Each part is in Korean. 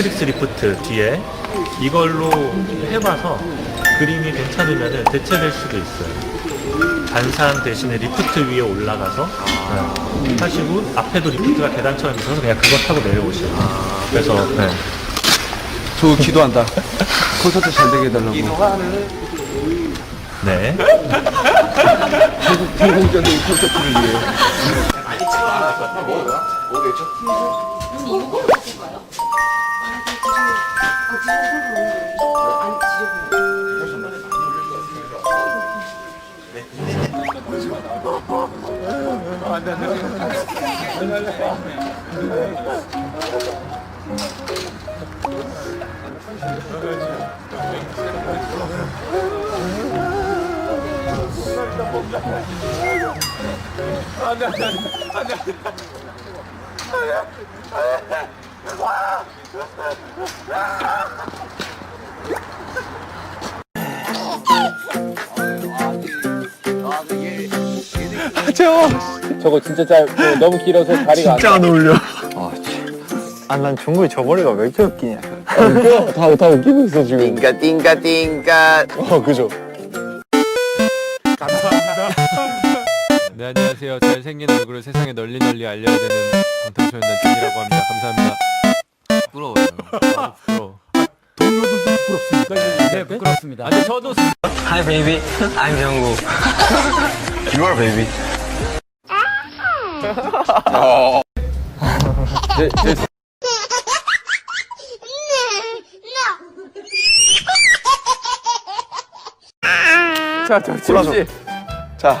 매트릭스 리프트 뒤에 이걸로 해봐서 그림이 괜찮으면 대체될 수도 있어요. 반산 대신에 리프트 위에 올라가서 네. 하시고 앞에도 리프트가 계단처럼 있어서 그냥 그거 타고 내려오시면 돼요. 그래서 네. 저 기도한다. 콘서트 잘 되게 해달라고. 네. 성공적인 콘서트를 위해. 안돼 안돼 안돼 안돼 안돼 안돼 안돼 저거 진짜 짧, 어, 너무 길어서 다리가 진짜 안 어울려. 아, 난 종국이 저 머리가 왜 이렇게 웃기냐. 다, 다 웃기고 있어, 지금. 띵까, 띵까, 띵까. 어, 그죠. 네 안녕하세요. 잘생긴 얼굴을 세상에 널리 널리 알려야 되는 방탄소년단 준이라고 합니다. 감사합니다. 부러워요. 아, 부러워. 네, 부끄럽습니다. 아니 저도 Hi, baby. I'm 정국. You are baby. 제, 제, 자, 저,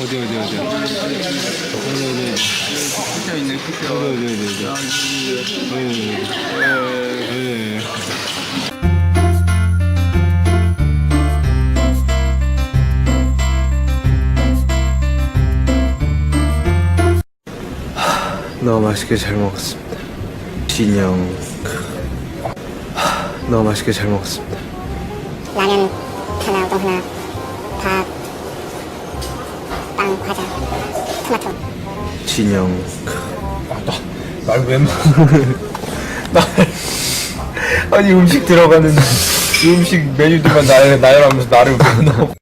어디 어디 어디. 어디 어디. 있네 피자. 어디 어디 어디 어디. 어디 어디 어디. 너무 맛있게 잘 먹었습니다. 진영. 하, 너무 맛있게 잘 먹었습니다. 라면 하나, 우동 하나, 밥, 빵, 과자, 토마토. 진영. 날왜 먹어? 아니 음식 들어가는 음식 메뉴들만 나열 나열하면서 나를 왜 넣어?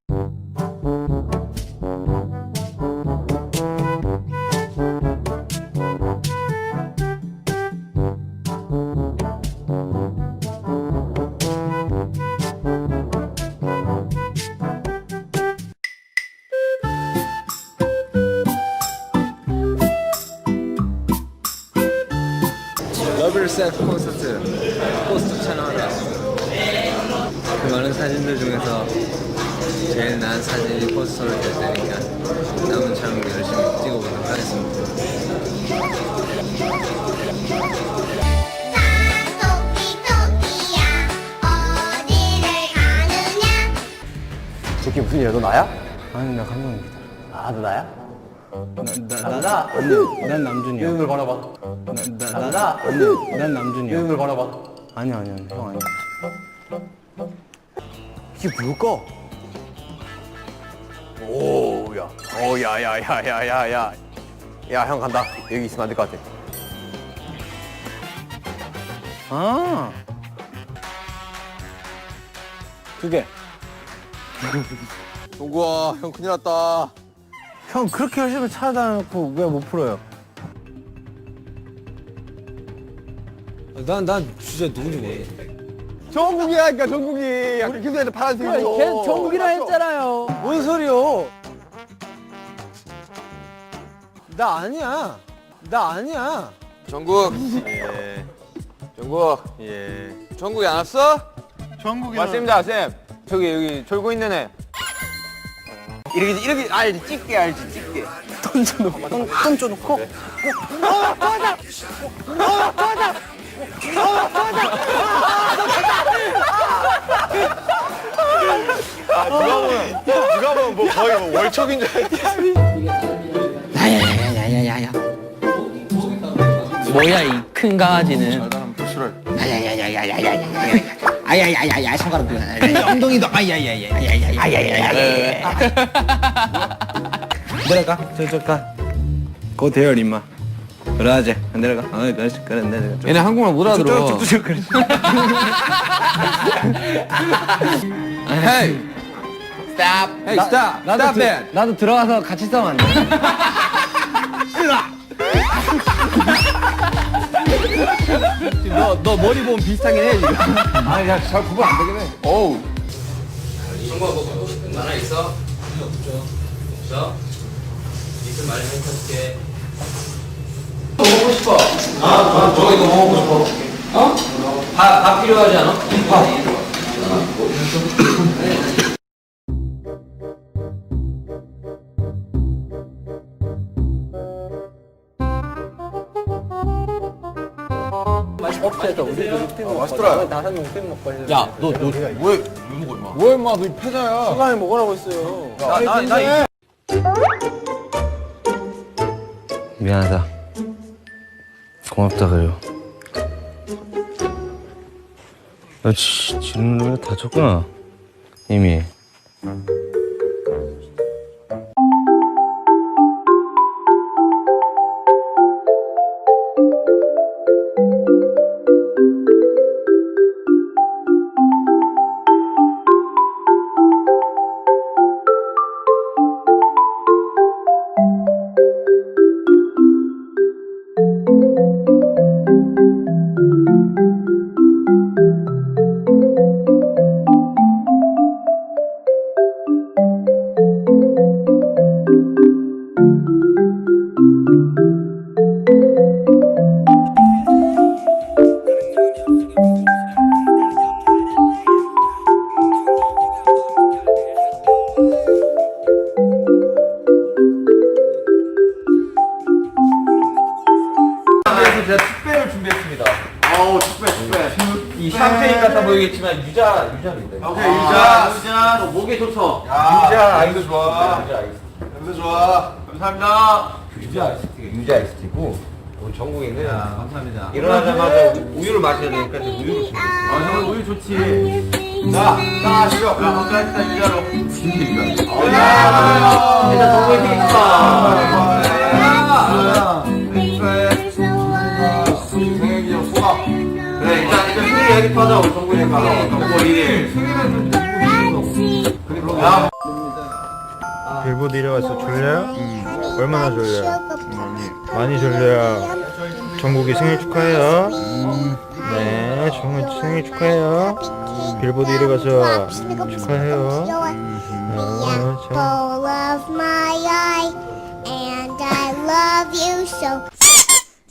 러블셋 콘서트 포스터 촬영하러 왔습니다. 그 많은 사진들 중에서 제일 나은 사진이 포스터를 될 테니까 남은 촬영도 열심히 찍어보도록 하겠습니다. 토끼 토끼야 어디를 가느냐 저게 무슨 일이야? 너 나야? 아니, 나 감독입니다. 아, 너 나야? 나, 나, 아니, 난 남준이야. 눈을 바라봐. 나, 나, 나, 아니, 난 남준이야. 눈을 바라봐. 아니, 아니, 아니, 형 아니야. 이게 뭘까? 오, 야. 오, 야, 야, 야, 야, 야, 야. 야, 형 간다. 여기 있으면 안 될 것 같아. 아. 두 개. 동구아, 형 큰일 났다. 형 그렇게 열심히 찾아다녀놓고 왜 못 풀어요? 난, 난 진짜 누군지 모르겠어. 정국이라니까, 정국이. 우리 김선한테 파란색이고. 걔 정국이라 했잖아요. 뭔 소리요? 나 아니야. 나 아니야. 정국. 예. 정국. 예. 정국이 안 왔어? 정국이 맞습니다, 쌤. 저기, 여기, 졸고 있는 애. 이렇게, 이렇게, 알지, 찍게, 알지, 찍게. 던져놓고. 던, 던져놓고? 누가 보면 뭐 거의 뭐 월척인 줄 알았지. 야야야야야야야. 뭐야 이 큰 강아지는. 야야야야야야야야야 아야야야야 손가락 들어. 엉덩이도 아야야야. 아야야야야야. 내려가. 저기 저기 가. 고 대열 임마. 그러지. 안 내려가. 어, 그래 그래 내려가. 얘네 한국말 못 알아들어. 저쪽 그래. 헤이. Stop. Hey, stop. 나도 stop that. 나도 들어가서 같이 싸면 안 돼. 일로 와. 너, 너 머리 보면 비슷하긴 해 지금 아니 야 잘 구분 안 되긴 해 어우 만화 있어? 없죠. 없어? 니들 말을 해줄게. 먹고 싶어. 아, 저 이거 먹고 싶어. 어? 밥, 밥 필요하지 않아? 밥. 야, 너, 너, 왜, 왜 먹어, 임마? 뭐야 임마 너 패자야 시간에 먹으라고 했어요. 나, 나, 나, 미안하다. 고맙다, 그래요. 야, 지, 지는 놈이 다쳤구나. 이미. 제가 특배를 준비했습니다. 아우 특배 특배. 이 샴페인 같아 보이겠지만 유자 유자입니다. 오케이 유자. 유자. 목에 좋죠? 유자 아이스 좋아. 유자 아이스 냄새 좋아. 감사합니다. 유자 아이스티 유자 아이스티고 우리 전국에는 감사합니다. 일어나자마자 우유를 마셔야 되니까 이제 우유를 준비했어요 아 우유 좋지. 자, 자, 하시죠. 야, 일단 유자로. 진짜 유자. 야, 일단 정국에 생일 축하. 생일 우리 정국에 가서. 정국 1일. 야, 빌보드 이래가서 졸려요? 얼마나 졸려요? 많이 졸려요. 정국이 생일 축하해요. 네, 정국 생일 축하해요. 빌보드 이래 가서 축하해요. 어, 자. apple of my eye, and I love you so.